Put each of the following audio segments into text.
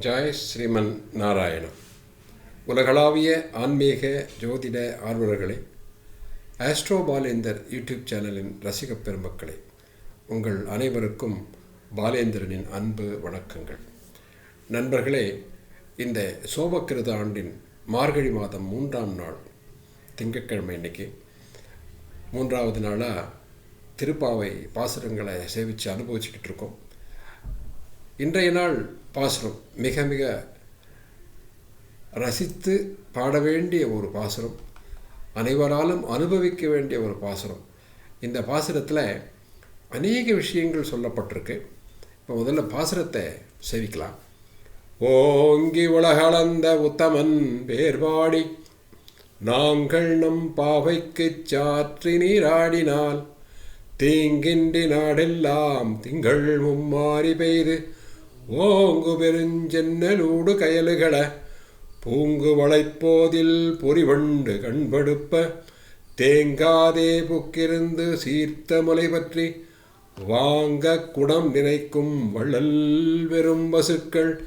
Joy Sriman நாராயணம். உலகளாவிய ஆன்மீக ஜோதிட ஆர்வலர்களே ஆஸ்ட்ரோ பாலேந்தர் யூடியூப் சேனலின் ரசிக பெருமக்களே உங்கள் அனைவருக்கும் பாலேந்திரனின் அன்பு வணக்கங்கள். நண்பர்களே இந்த சோபக்கிருத ஆண்டின் மார்கழி மாதம் மூன்றாம் நாள் திங்கட்கிழமை இன்னைக்கு மூன்றாவது நாளாக திருப்பாவை பாசுரங்களை சேவித்து அனுபவிச்சுக்கிட்டு இருக்கோம். இன்றைய நாள் பாசுரம். மிக மிக ரசித்து பாட வேண்டிய ஒரு பாசுரம். அனைவராலும் அனுபவிக்க வேண்டிய ஒரு பாசுரம். இந்த பாசுரத்தில் அநேக விஷயங்கள் சொல்லப்பட்டிருக்கு. இப்போ முதல்ல பாசுரத்தை செவிக்கலாம். ஓங்கி உலகளந்த உத்தமன் பேர்பாடி நாங்கள் நம் பாவைக்குச் சாற்றி நீராடினால் தீங்கின்றி நாடெல்லாம் திங்கள் மும்மாறி பெய்து ஓங்கு பெருஞ்சென்னலூடு கயலுகள பூங்கு வளைப்போதில் பொறிவண்டு கண்படுப்ப தேங்காதே புக்கிருந்து சீர்த்த முலை பற்றி வாங்க குடம் நினைக்கும் வள்ளல் வெறும் வசுக்கள்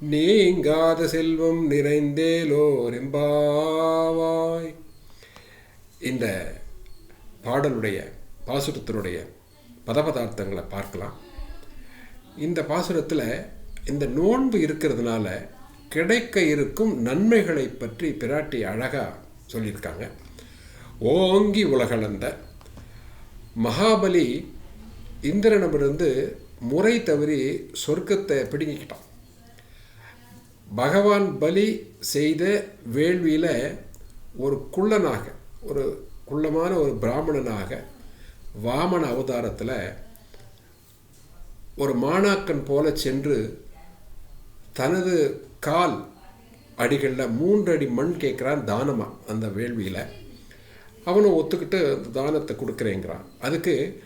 நீங்காத செல்வம் நிறைந்தேலோரிம்பாவாய் இந்த பாடலுடைய பாசுரத்தினுடைய பதபதார்த்தங்களை பார்க்கலாம். இந்த பாசுரத்தில் இந்த நோன்பு இருக்கிறதுனால கிடைக்க இருக்கும் நன்மைகளை பற்றி பிராட்டி அழகாக சொல்லியிருக்காங்க. ஓங்கி உலகளந்த மகாபலி இந்திரனிடமிருந்து முறை தவறி சொர்க்கத்தை பிடுங்கிக்கிட்டான். பகவான் பலி செய்த வேள்வியில் ஒரு குள்ளனாக ஒரு குள்ளமான ஒரு பிராமணனாக வாமன அவதாரத்தில் ஒரு மாணாக்கன் போல சென்று தனது கால் அடிகளில் மூன்று அடி மண் கேட்குறான் தானமாக அந்த வேள்வியில். அவனும் ஒத்துக்கிட்டு அந்த தானத்தை கொடுக்குறேங்கிறான். அதுக்கு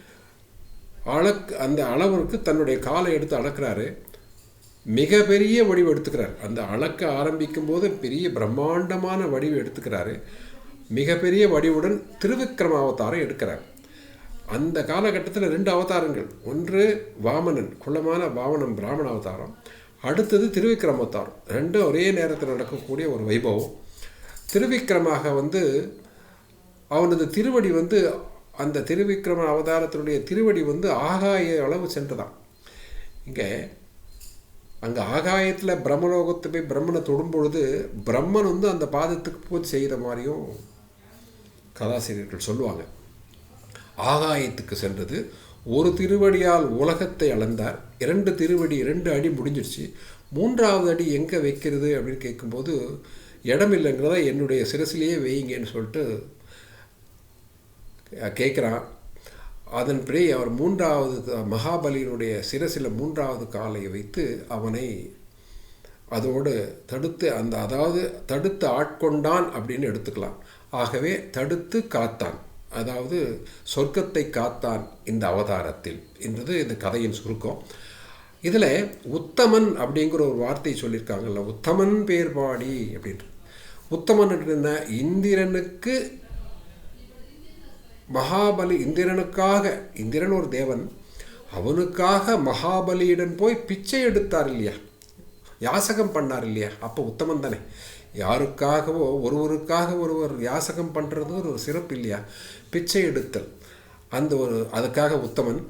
அளக் அந்த அளவிற்கு தன்னுடைய காலை எடுத்து அளக்குறாரு. மிக பெரிய வடிவு எடுத்துக்கிறார். அந்த அளக்க ஆரம்பிக்கும் போது பெரிய பிரம்மாண்டமான வடிவு எடுத்துக்கிறாரு. மிகப்பெரிய வடிவுடன் திருவிக்ரமாவதாரம் எடுக்கிறார். அந்த காலகட்டத்தில் ரெண்டு அவதாரங்கள். ஒன்று வாமனன் குள்ளமான வாமனம் பிராமண அவதாரம். அடுத்தது திருவிக்ரம அவதாரம் ரெண்டும் ஒரே நேரத்தில் நடக்கக்கூடிய ஒரு வைபவம். திருவிக்ரமாக வந்து அவனது திருவடி வந்து அந்த திருவிக்ரம அவதாரத்தினுடைய திருவடி வந்து ஆகாய அளவு சென்றதான் இங்கே அங்கே ஆகாயத்தில் பிரம்மலோகத்தை போய் பிரம்மனை தொடும்பொழுது பிரம்மன் வந்து அந்த பாதத்துக்கு போய் செய்கிற மாதிரியும் கதாசிரியர்கள் சொல்லுவாங்க. ஆகாயத்துக்கு சென்றது. ஒரு திருவடியால் உலகத்தை அளந்தார். இரண்டு திருவடி இரண்டு அடி முடிஞ்சிடுச்சு மூன்றாவது அடி எங்கே வைக்கிறது அப்படின்னு கேட்கும்போது இடம் இல்லைங்கிறத என்னுடைய சிரசிலேயே வையுங்கன்னு சொல்லிட்டு கேட்குறான். அதன்படி அவர் மூன்றாவது மகாபலியினுடைய சிரசில் மூன்றாவது காலை வைத்து அவனை அதோடு தடுத்து அந்த அதாவது தடுத்து ஆட்கொண்டான் அப்படின்னு எடுத்துக்கலாம். ஆகவே தடுத்து காத்தான். அதாவது சொர்க்கத்தை காத்தான் இந்த அவதாரத்தில். என்றது இந்த கதையின் சுருக்கம். இதில் உத்தமன் அப்படிங்கிற ஒரு வார்த்தை சொல்லியிருக்காங்கல்ல உத்தமன் பேர்பாடி அப்படின்ட்டு உத்தமன் என்ன இந்திரனுக்கு மகாபலி இந்திரனுக்காக இந்திரன் ஒரு தேவன் அவனுக்காக மகாபலியிடம் போய் பிச்சை எடுத்தார் இல்லையா? யாசகம் பண்ணார் இல்லையா? அப்போ உத்தமன் தானே. யாருக்காகவோ ஒருவருக்காக ஒருவர் யாசகம் பண்ணுறது ஒரு சிறப்பு இல்லையா? பிச்சை எடுத்தல். அந்த ஒரு அதுக்காக உத்தமன்.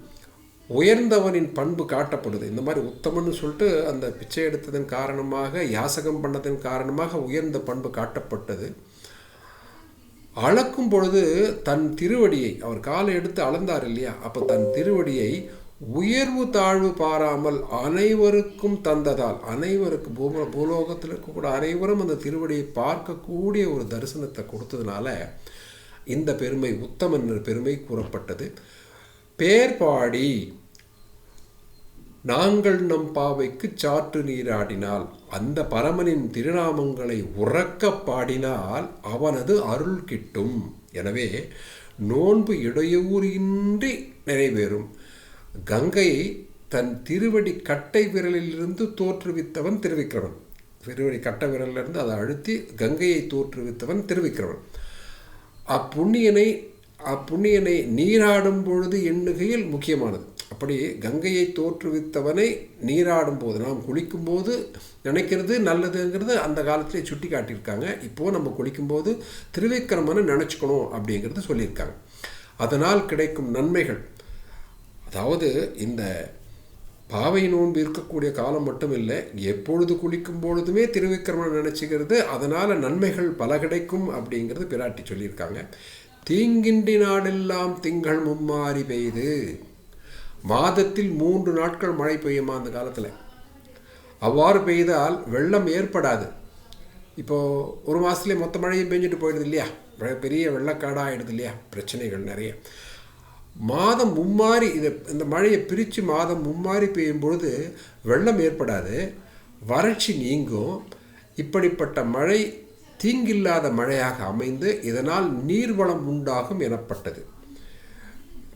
உயர்ந்தவனின் பண்பு காட்டப்படுது. இந்த மாதிரி உத்தமன்னு சொல்லிட்டு அந்த பிச்சை எடுத்ததன் காரணமாக யாசகம் பண்ணதன் காரணமாக உயர்ந்த பண்பு காட்டப்பட்டது. அளக்கும் பொழுது தன் திருவடியை அவர் காலை எடுத்து அளந்தார் இல்லையா? அப்போ தன் திருவடியை உயர்வு தாழ்வு பாராமல் அனைவருக்கும் தந்ததால் அனைவருக்கும் பூம பூலோகத்தில் இருக்கக்கூட அனைவரும் அந்த திருவடியை பார்க்கக்கூடிய ஒரு தரிசனத்தை கொடுத்ததுனால இந்த பெருமை உத்தமன் பெருமை கூறப்பட்டது. பேர்பாடி நாங்கள் நம் பாவைக்கு சாற்று நீராடினால் அந்த பரமனின் திருநாமங்களை உறக்க பாடினால் அவனது அருள் கிட்டும். எனவே நோன்பு இடையூறின்றி நிறைவேறும். கங்கையை தன் திருவடி கட்டை விரலிலிருந்து தோற்றுவித்தவன் திருவிக்கிரமன். திருவடி கட்டை விரலிலிருந்து அதை அழுத்தி கங்கையை தோற்றுவித்தவன் திருவிக்கிரமன். அப்புண்ணியனை அப்புண்ணியனை நீராடும் பொழுது எண்ணுகையில் முக்கியமானது. அப்படி கங்கையை தோற்றுவித்தவனை நீராடும் போது நாம் குளிக்கும்போது நினைக்கிறது நல்லதுங்கிறது அந்த காலத்திலே சுட்டி காட்டியிருக்காங்க இப்போது நம்ம குளிக்கும்போது திருவிக்கிரமனை நினச்சிக்கணும் அப்படிங்கிறது சொல்லியிருக்காங்க. அதனால் கிடைக்கும் நன்மைகள். அதாவது இந்த பாவை நோன்பு இருக்கக்கூடிய காலம் மட்டும் இல்லை எப்பொழுது குளிக்கும் பொழுதுமே திருவிக்கிரமனை நினச்சிக்கிறது அதனால் நன்மைகள் பல கிடைக்கும் அப்படிங்கிறது பிராட்டி சொல்லியிருக்காங்க. தீங்கின்றி நாடெல்லாம் திங்கள் மும்மாறி பெய்து மாதத்தில் மூன்று நாட்கள் மழை பெய்யுமா அந்த காலத்தில்? அவ்வாறு பெய்தால் வெள்ளம் ஏற்படாது. இப்போது ஒரு மாதத்துலேயே மொத்த மழையும் பெஞ்சிட்டு போயிடுது இல்லையா? பெரிய வெள்ளக்காடாக ஆகிடுது இல்லையா? பிரச்சனைகள் நிறைய. மாதம் மும்மாறி இதை இந்த மழையை பிரித்து மாதம் மும்மாறி பெய்யும் பொழுது வெள்ளம் ஏற்படாது வறட்சி நீங்கும். இப்படிப்பட்ட மழை தீங்கில்லாத மழையாக அமைந்து இதனால் நீர்வளம் உண்டாகும் எனப்பட்டது.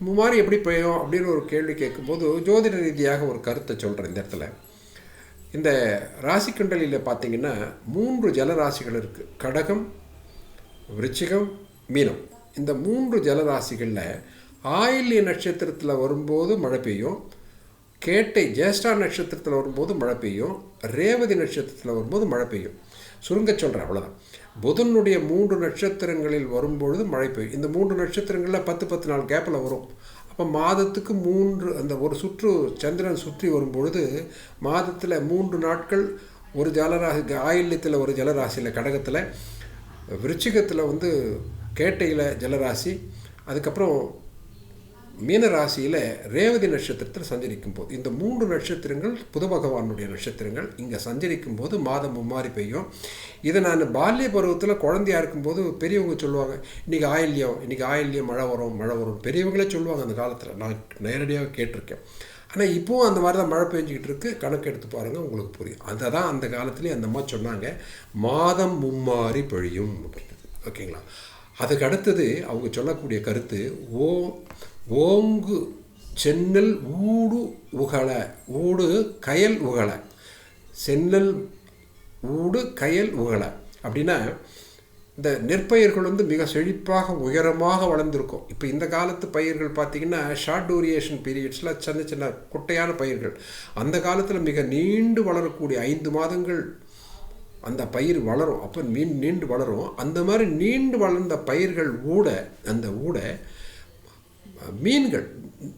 மும்மாறி எப்படி பெய்யும் அப்படின்னு ஒரு கேள்வி கேட்கும்போது ஜோதிட ரீதியாக ஒரு கருத்தை சொல்கிறேன் இந்த இடத்துல. இந்த ராசிக்கண்டலில் பார்த்தீங்கன்னா மூன்று ஜலராசிகள் இருக்குது கடகம் விருச்சிகம் மீனம். இந்த மூன்று ஜலராசிகளில் ஆயில்ய நட்சத்திரத்தில் வரும்போது மழை பெய்யும். கேட்டை ஜேஷ்டா நட்சத்திரத்தில் வரும்போது மழை பெய்யும். ரேவதி நட்சத்திரத்தில் வரும்போது மழை பெய்யும். சுருங்க சொல்கிறேன் அவ்வளோதான் புதனுடைய மூன்று நட்சத்திரங்களில் வரும்பொழுது மழை பெய்யும். இந்த மூன்று நட்சத்திரங்களில் பத்து பத்து நாள் கேப்பில் வரும். அப்போ மாதத்துக்கு மூன்று அந்த ஒரு சுற்று சந்திரன் சுற்றி வரும்பொழுது மாதத்தில் மூன்று நாட்கள் ஒரு ஜலராசி ஆயில்யத்தில் ஒரு ஜலராசியில் கடகத்தில் விருச்சிகத்தில் வந்து கேட்டையில் ஜலராசி அதுக்கப்புறம் மீன ராசியில் ரேவதி நட்சத்திரத்தில் சஞ்சரிக்கும் போது இந்த மூன்று நட்சத்திரங்கள் புத பகவானுடைய நட்சத்திரங்கள். இங்கே சஞ்சரிக்கும் போது மாதம் மும்மாறி பெய்யும். இதை நான் பால்ய பருவத்தில் குழந்தையா இருக்கும்போது பெரியவங்க சொல்லுவாங்க இன்றைக்கி ஆயில்யம் இன்றைக்கி ஆயில்யம் மழை வரும் மழை வரும் பெரியவங்களே சொல்லுவாங்க அந்த காலத்தில். நான் நேரடியாக கேட்டிருக்கேன். ஆனால் இப்போவும் அந்த மாதிரி தான் மழை பெஞ்சிக்கிட்டு இருக்கு. கணக்கு எடுத்து பாருங்கள் உங்களுக்கு புரியும். அதை தான் அந்த காலத்துலேயே அந்த மாதிரி சொன்னாங்க மாதம் மும்மாறி பொழியும் அப்படின்றது. ஓகேங்களா? அதுக்கு அடுத்தது அவங்க சொல்லக்கூடிய கருத்து ஓ ஓங்கு சென்னல் ஊடு உகல ஊடு கயல் உகல சென்னல் ஊடு கயல் உகல அப்படின்னா இந்த நெற்பயிர்கள் வந்து மிக செழிப்பாக உயரமாக வளர்ந்துருக்கும். இப்போ இந்த காலத்து பயிர்கள் பார்த்திங்கன்னா ஷார்ட் டூரியேஷன் பீரியட்ஸில் சின்ன சின்ன குட்டையான பயிர்கள். அந்த காலத்தில் மிக நீண்டு வளரக்கூடிய ஐந்து மாதங்கள் அந்த பயிர் வளரும். அப்போ மீன் நீண்டு வளரும். அந்த மாதிரி நீண்டு வளர்ந்த பயிர்கள் ஊட அந்த ஊட மீன்கள்.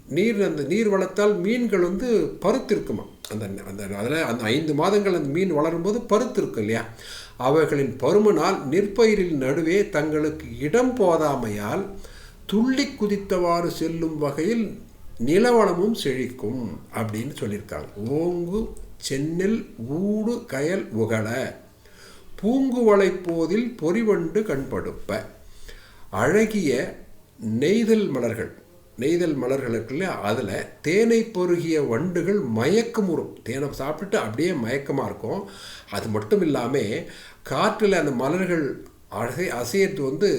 நீர் அந்த நீர் வளர்த்தால் மீன்கள் வந்து பருத்திருக்குமா? அந்த அந்த அதில் அந்த ஐந்து மாதங்கள் அந்த மீன் வளரும்போது பருத்து இருக்கும் இல்லையா? அவைகளின் பருமனால் நெற்பயிரில் நடுவே தங்களுக்கு இடம் போதாமையால் துள்ளி குதித்தவாறு செல்லும் வகையில் நிலவளமும் செழிக்கும் அப்படின்னு சொல்லியிருக்காங்க. ஓங்கு சென்னில் ஊடு கயல் உகல பூங்குவளை போதில் பொறிவண்டு கண்படுப்ப. அழகிய நெய்தல் மலர்கள். நெய்தல் மலர்களுக்குள்ள அதில் தேனை பொருகிய வண்டுகள் மயக்கமுறும் தேனை சாப்பிட்டுட்டு அப்படியே மயக்கமாக இருக்கும். அது மட்டும் இல்லாமல் காற்றில் அந்த மலர்கள் அசை அசையத்து வந்து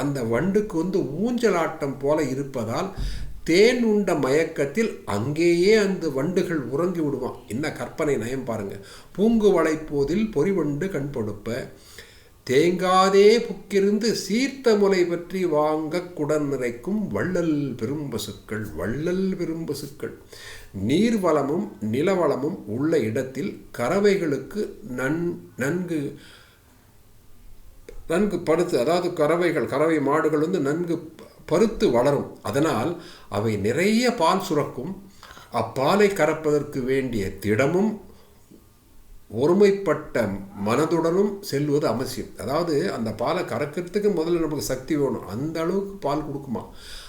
அந்த வண்டுக்கு வந்து ஊஞ்சலாட்டம் போல இருப்பதால் தேன் உண்ட மயக்கத்தில் அங்கேயே அந்த வண்டுகள் உறங்கி விடுவான். என்ன கற்பனை நயம் பாருங்கள் பூங்கு வளைப்போதில் பொறிவண்டு கண்பொடுப்ப தேங்காதே புக்கிருந்து சீர்த்த முலை பற்றி வாங்க குடன் நிறைக்கும் வள்ளல் பெரும்பசுக்கள் வள்ளல் பெரும்பசுக்கள். நீர்வளமும் நிலவளமும் உள்ள இடத்தில் கறவைகளுக்கு நன் நன்கு நன்கு படுத்து அதாவது கறவைகள் கறவை மாடுகள் வந்து நன்கு பருத்து வளரும். அதனால் அவை நிறைய பால் சுரக்கும். அப்பாலை கறப்பதற்கு வேண்டிய திடமும் ஒருமைப்பட்ட மனதுடனும் செல்வது அவசியம். அதாவது அந்த பாலை கறக்கிறதுக்கு முதல்ல நமக்கு சக்தி வேணும். அந்த அளவுக்கு பால் கொடுக்குமா?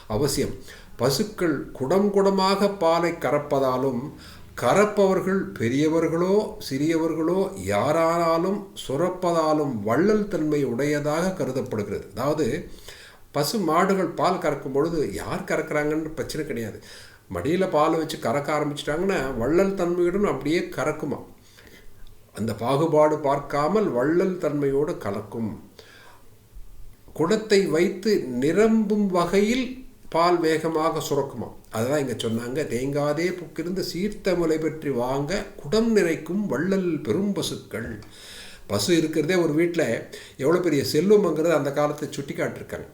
அவசியம். பசுக்கள் குடம் குடமாக பாலை கறப்பதாலும் கறப்பவர்கள் பெரியவர்களோ சிறியவர்களோ யாரானாலும் சுரப்பதாலும் வள்ளல் தன்மை உடையதாக கருதப்படுகிறது. அதாவது பசு மாடுகள் பால் கறக்கும் பொழுது யார் கறக்கிறாங்கன்னு பிரச்சனை கிடையாது. மடியில் பால் வச்சு கறக்க ஆரம்பிச்சிட்டாங்கன்னா வள்ளல் தன்மையுடன் அப்படியே கறக்குமா? அந்த பாகுபாடு பார்க்காமல் வள்ளல் தன்மையோடு கலக்கும். குடத்தை வைத்து நிரம்பும் வகையில் பால் வேகமாக சுரக்குமா அதுதான் இங்கே சொன்னாங்க தேங்காதே புக்கிருந்து சீர்த்த முலை பற்றி வாங்க குடம் நிறைக்கும் வள்ளல் பெரும் பசுக்கள். பசு இருக்கிறதே ஒரு வீட்டில் எவ்வளோ பெரிய செல்வம்ங்கிறது அந்த காலத்தை சுட்டி காட்டிருக்காங்க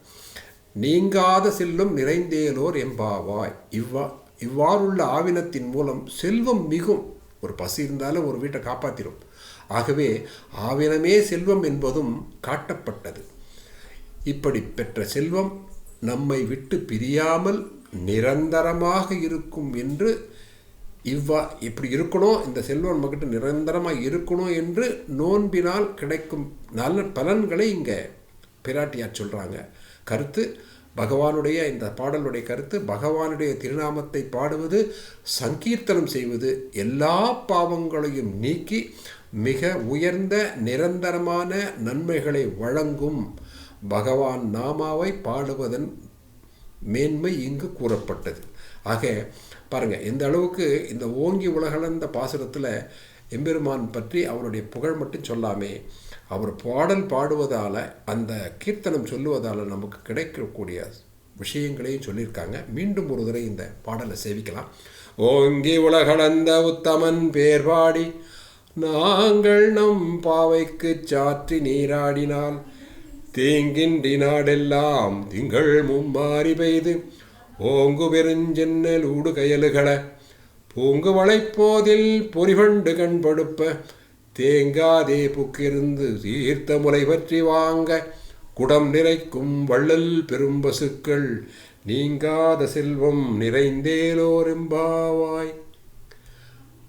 நீங்காத செல்லும் நிறைந்தேலோர் எம்பாவாய் இவ்வா இவ்வாறுள்ள ஆவினத்தின் மூலம் செல்வம் மிகும். ஒரு பசு இருந்தாலும் ஒரு வீட்டை காப்பாற்றிடும் ஆகவே ஆவினமே செல்வம் என்பதும் காட்டப்பட்டது. இப்படி பெற்ற செல்வம் நம்மை விட்டு பிரியாமல் நிரந்தரமாக இருக்கும் என்று இவ்வா இப்படி இருக்கணும் இந்த செல்வம் நம்மக்கிட்ட நிரந்தரமாக இருக்கணும் என்று நோன்பினால் கிடைக்கும் நல்ல பலன்களை இங்கே பிராட்டியார் சொல்கிறாங்க கருத்து பகவானுடைய இந்த பாடலுடைய கருத்து பகவானுடைய திருநாமத்தை பாடுவது சங்கீர்த்தனம் செய்வது எல்லா பாவங்களையும் நீக்கி மிக உயர்ந்த நிரந்தரமான நன்மைகளை வழங்கும் பகவான் நாமாவை பாடுவதன் மேன்மை இங்கு கூறப்பட்டது. ஆக பாருங்கள் இந்த அளவுக்கு இந்த ஓங்கி உலகளந்த பாசுரத்தில் எம்பெருமான் பற்றி அவருடைய புகழ் மட்டும் சொல்லாமே அவர் பாடல் பாடுவதால் அந்த கீர்த்தனம் சொல்லுவதால் நமக்கு கிடைக்கக்கூடிய விஷயங்களையும் சொல்லியிருக்காங்க. மீண்டும் ஒரு தடவை இந்த பாடலை சேவிக்கலாம். ஓங்கி உலகளந்த உத்தமன் பேர் பாடி நாங்கள் நம் பாவைக்கு சாற்றி நீராடினால் தேங்கின்றி நாடெல்லாம் திங்கள் மும்மாறி பெய்து. ஓங்கு பெருஞ்சென்னல் ஊடு கயலுகள பூங்கு வளைப்போதில் பொறிவண்டு கண்படுப்ப. தேங்காதே புக்கிருந்து தீர்த்த முலை பற்றி வாங்க. குடம் நிறைக்கும் வள்ளல் பெரும்பசுக்கள். நீங்காத செல்வம் நிறைந்தேலோரெம்பாவாய்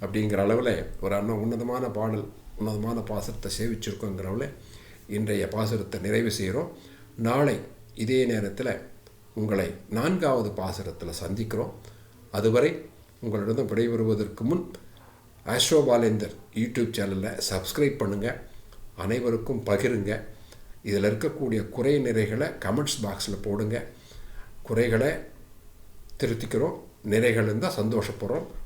அப்படிங்கிற அளவில் ஒரு அண்ணன் உன்னதமான பாடல் உன்னதமான பாசத்தை சேவிச்சிருக்கோங்கிற அளவில் இன்றைய பாசுரத்தை நிறைவு செய்கிறோம் நாளை இதே நேரத்தில் உங்களை நான்காவது பாசுரத்தில் சந்திக்கிறோம். அதுவரை உங்களிடம் விடைபெறுவதற்கு முன் ஆஸ்ட்ரோ பாலேந்தர் யூடியூப் சேனலில் சப்ஸ்கிரைப் பண்ணுங்கள் அனைவருக்கும் பகிருங்க. இதில் இருக்கக்கூடிய குறை நிறைகளை கமெண்ட்ஸ் பாக்ஸில் போடுங்க. குறைகளை திருத்திக்கிறோம். நிறைகள் இருந்தால் சந்தோஷப்படுறோம்.